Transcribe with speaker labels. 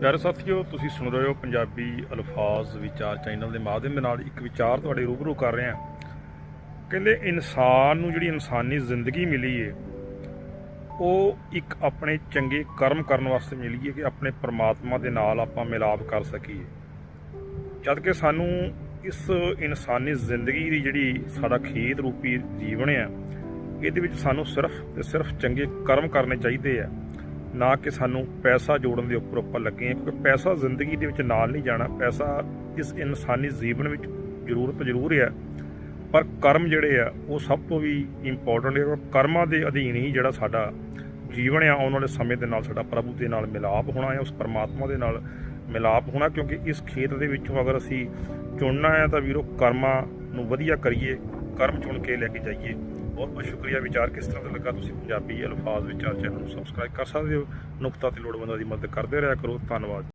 Speaker 1: ਪਿਆਰੇ ਸਾਥੀਓ, ਤੁਸੀਂ ਸੁਣ ਰਹੇ ਹੋ ਪੰਜਾਬੀ ਅਲਫਾਜ਼ ਵਿਚਾਰ ਚੈਨਲ ਦੇ ਮਾਧਿਅਮ ਦੇ ਨਾਲ ਇੱਕ ਵਿਚਾਰ ਤੁਹਾਡੇ ਰੂਬਰੂ ਕਰ ਰਹੇ ਹਾਂ। ਕਹਿੰਦੇ, ਇਨਸਾਨ ਨੂੰ ਜਿਹੜੀ ਇਨਸਾਨੀ ਜ਼ਿੰਦਗੀ ਮਿਲੀ ਏ, ਉਹ ਇੱਕ ਆਪਣੇ ਚੰਗੇ ਕਰਮ ਕਰਨ ਵਾਸਤੇ ਮਿਲੀ ਏ ਕਿ ਆਪਣੇ ਪਰਮਾਤਮਾ ਦੇ ਨਾਲ ਆਪਾਂ ਮਿਲਾਪ ਕਰ ਸਕੀਏ। ਜਦ ਕਿ ਸਾਨੂੰ ਇਸ ਇਨਸਾਨੀ ਜ਼ਿੰਦਗੀ ਦੀ ਜਿਹੜੀ ਸਾਡਾ ਖੇਤ ਰੂਪੀ ਜੀਵਨ ਆ, ਇਹਦੇ ਵਿੱਚ ਸਾਨੂੰ ਸਿਰਫ ਤੇ ਸਿਰਫ ਚੰਗੇ ਕਰਮ ਕਰਨੇ ਚਾਹੀਦੇ ਆ। ਨਾ ਕਿ ਸਾਨੂੰ ਪੈਸਾ ਜੋੜਨ ਦੇ ਉੱਪਰ ਉੱਪਰ ਲੱਗੇ ਹਾਂ, ਕਿਉਂਕਿ ਪੈਸਾ ਜ਼ਿੰਦਗੀ ਦੇ ਵਿੱਚ ਨਾਲ ਨਹੀਂ ਜਾਣਾ, ਪੈਸਾ ਇਸ ਇਨਸਾਨੀ ਜੀਵਨ ਵਿੱਚ ਜ਼ਰੂਰਤ ਜ਼ਰੂਰ ਹੈ ਪਰ ਕਰਮ ਜਿਹੜੇ ਆ, ਉਹ ਸਭ ਤੋਂ ਵੀ ਇੰਪੋਰਟੈਂਟ ਹੈ ਕਰਮਾਂ ਦੇ ਅਧੀਨ ਹੀ ਜਿਹੜਾ ਸਾਡਾ ਜੀਵਨ ਆ, ਆਉਣ ਵਾਲੇ ਸਮੇਂ ਦੇ ਨਾਲ ਸਾਡਾ ਪ੍ਰਭੂ ਦੇ ਨਾਲ ਮਿਲਾਪ ਹੋਣਾ ਹੈ ਉਸ ਪਰਮਾਤਮਾ ਦੇ ਨਾਲ ਮਿਲਾਪ ਹੋਣਾ, ਕਿਉਂਕਿ ਇਸ ਖੇਤ ਦੇ ਵਿੱਚੋਂ ਅਗਰ ਅਸੀਂ ਚੁਣਨਾ ਹੈ ਤਾਂ ਵੀਰੋ ਕਰਮਾਂ ਨੂੰ ਵਧੀਆ ਕਰੀਏ, ਕਰਮ ਚੁਣ ਕੇ ਲੈ ਕੇ ਜਾਈਏ। ਬਹੁਤ ਬਹੁਤ ਸ਼ੁਕਰੀਆ। ਵਿਚਾਰ ਕਿਸ ਤਰ੍ਹਾਂ ਦਾ ਲੱਗਾ ਤੁਸੀਂ ਪੰਜਾਬੀ ਅਲਫਾਜ਼ ਵਿਚਾਰ ਚੈਨਲ ਨੂੰ ਸਬਸਕ੍ਰਾਈਬ ਕਰ ਸਕਦੇ ਹੋ। ਨੁਕਤਾ ਤੇ ਲੋੜਵੰਦਾਂ ਦੀ ਮਦਦ ਕਰਦੇ ਰਿਹਾ ਕਰੋ। ਧੰਨਵਾਦ।